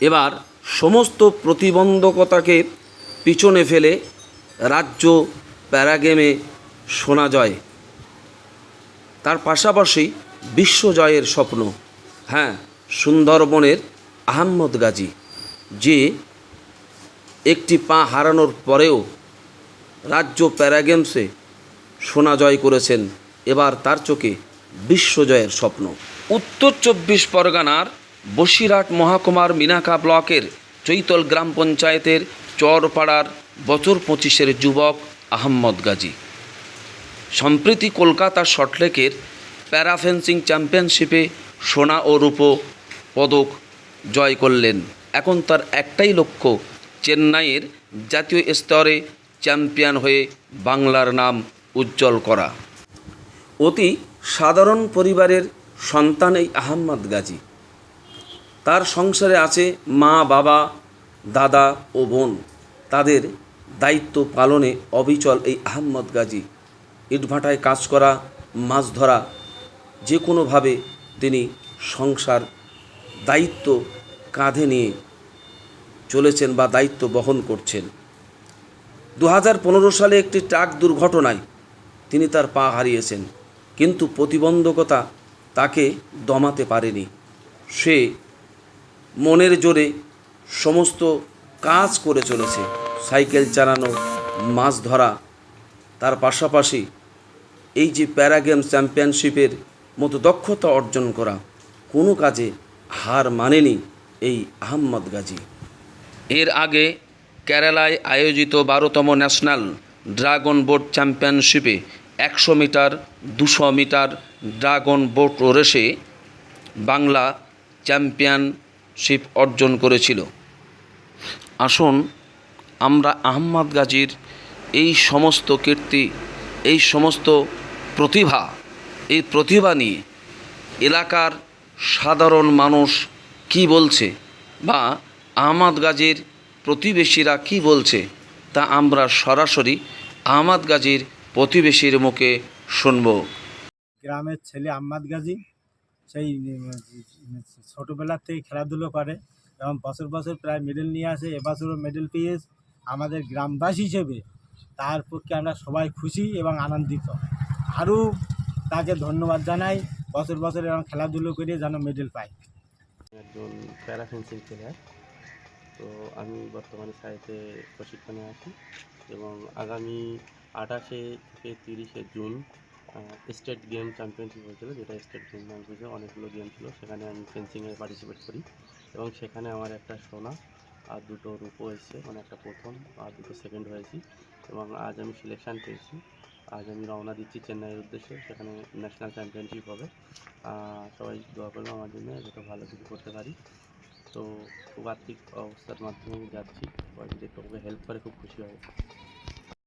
এবার সমস্ত প্রতিবন্ধকতাকে পিছনে ফেলে রাজ্য প্যারাগেমে সোনা জয় তার পাশাপাশি বিশ্বজয়ের স্বপ্ন হ্যাঁ সুন্দরবনের আহম্মদ গাজী, যে একটি পা হারানোর পরেও রাজ্য প্যারাগেমসে সোনা জয় করেছেন। এবার তার চোখে বিশ্বজয়ের স্বপ্ন। উত্তর চব্বিশ পরগনার বসিরহাট মহাকুমার মিনাকা ব্লকের চৈতল গ্রাম পঞ্চায়েতের চরপাড়ার বছর পঁচিশের যুবক আহম্মদ গাজী। সম্প্রতি কলকাতা শর্টলেকের প্যারাফেন্সিং চ্যাম্পিয়নশিপে সোনা ও রূপো পদক জয় করলেন। এখন তার একটাই লক্ষ্য, চেন্নাইয়ের জাতীয় স্তরে চ্যাম্পিয়ন হয়ে বাংলার নাম উজ্জ্বল করা। অতি সাধারণ পরিবারের সন্তান এই আহম্মদ গাজী। তার সংসারে আছে মা, বাবা, দাদা ও বোন। তাদের দায়িত্ব পালনে অবিচল এই আহম্মদ গাজী। ইটভাটায় কাজ করা, মাছ ধরা, যে কোনোভাবে তিনি সংসার দায়িত্ব কাঁধে নিয়ে চলেছেন বা দায়িত্ব বহন করছেন। দু হাজার পনেরো সালে একটি ট্রাক দুর্ঘটনায় তিনি তার পা হারিয়েছেন, কিন্তু প্রতিবন্ধকতা তাকে দমাতে পারেনি। সে মনের জোরে সমস্ত কাজ করে চলেছে। সাইকেল চালানো, মাছ ধরা, তার পাশাপাশি এই যে প্যারা প্যারাগেম চ্যাম্পিয়নশিপের মতো দক্ষতা অর্জন করা, কোনো কাজে হার মানেনি এই আহম্মদ গাজী। এর আগে কেরালায় আয়োজিত বারোতম ন্যাশনাল ড্রাগন বোট চ্যাম্পিয়নশিপে একশো মিটার, দুশো মিটার ড্রাগন বোট রেসে বাংলা চ্যাম্পিয়নশিপ অর্জন করেছিল। আসুন, আমরা আহম্মদ গাজীর এই সমস্ত কীর্তি, এই সমস্ত প্রতিভা, এই প্রতিভা নিয়ে এলাকার সাধারণ মানুষ কি বলছে বা আহমদ গাজীর প্রতিবেশীরা কি বলছে তা আমরা সরাসরি আহমদ গাজীর প্রতিবেশীর মুখে শুনব। গ্রামের ছেলে আম্মাদ গাজী সেই ছোটোবেলার থেকে খেলাধুলো করে। এবং বছর বছর প্রায় মেডেল নিয়ে আসে, এবছরও মেডেল পেয়ে আমাদের গ্রামবাসী হিসেবে তার পক্ষে আমরা সবাই খুশি এবং আনন্দিত। আরও তাকে ধন্যবাদ জানাই বছর বছর এরকম খেলাধুলো করে যেন মেডেল পায়। একজন প্যারা ফেন্সিং প্লেয়ার তো আমি বর্তমানে সাইতে প্রশিক্ষণে আছি এবং আগামী আঠাশে থেকে তিরিশে জুন স্টেট গেম চ্যাম্পিয়নশিপ হয়েছিল, যেটা স্টেট গেম হয়েছে অনেকগুলো গেম ছিল। সেখানে আমি ফেন্সিংয়ে পার্টিসিপেট করি এবং সেখানে আমার একটা সোনা আর দুটো রূপো এসছে মানে একটা প্রথম আর দুটো সেকেন্ড হয়েছি এবং আজ আমি সিলেকশান পেয়েছি। আজ আমি রওনা দিচ্ছি চেন্নাইয়ের উদ্দেশ্যে, সেখানে ন্যাশনাল চ্যাম্পিয়নশিপ হবে। সবাই দোয়া করবে আমার জন্য, যাতে ভালো কিছু করতে পারি। তো খুব আর্থিক অবস্থার মাধ্যমে আমি যাচ্ছি, সবাই যদি একটু হেল্প করে, খুব খুশি হবে।